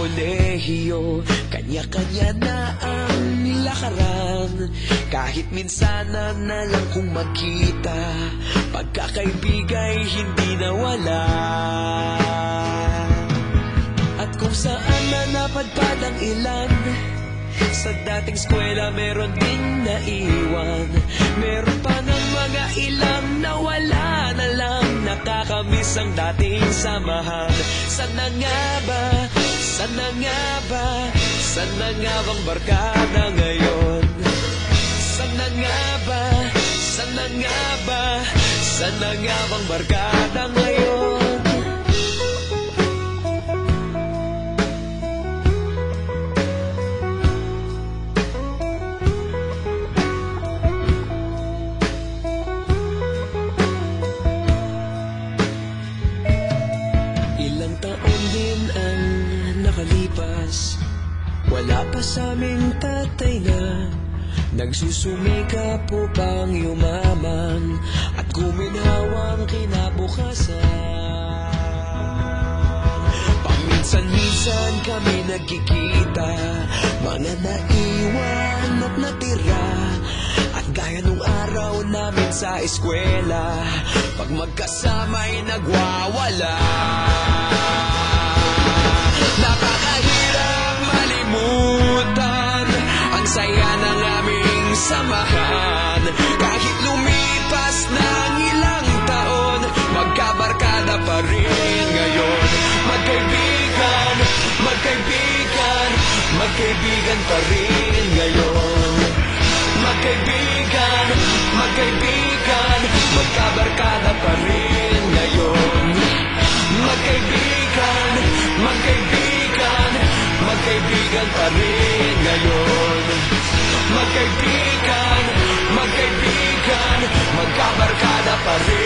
kolehiyo. Kanya-kanya na ang lakaran. Kahit minsanan na lang kung magkita Pagkakaibigay hindi nawala. At kung saan na napadpad ang ilan sa dating eskwela meron ding naiwan. Meron pa ng mga ilang nawala na lang Nakakamiss ang dating samahan. Sana nga ba, sana nga ba Sana nga bang barkada ngayon? Sana nga ba, sana nga ba Sana nga bang barkada ngayon? Ilang taon din nakalipas Wala pa sa aming tatay na Nagsusumikap upang yumaman At guminhawang kinabukasan? Paminsan-minsan kami nagkikita Mga naiwan at natira. At gaya nung araw namin sa eskwela Pag magkasama'y nagwawala saya ng aming samahan. Kahit lumipas ng ilang taon Magkabarkada pa rin ngayon. Magkaibigan, magkaibigan Magkaibigan pa rin ngayon. Magkaibigan, magkaibigan Magkabarkada pa rin ngayon. Magkaibigan, magkaibigan Magkaibigan pa rin ngayon Magkaibigan, magkaibigan Magkabarkada pa rin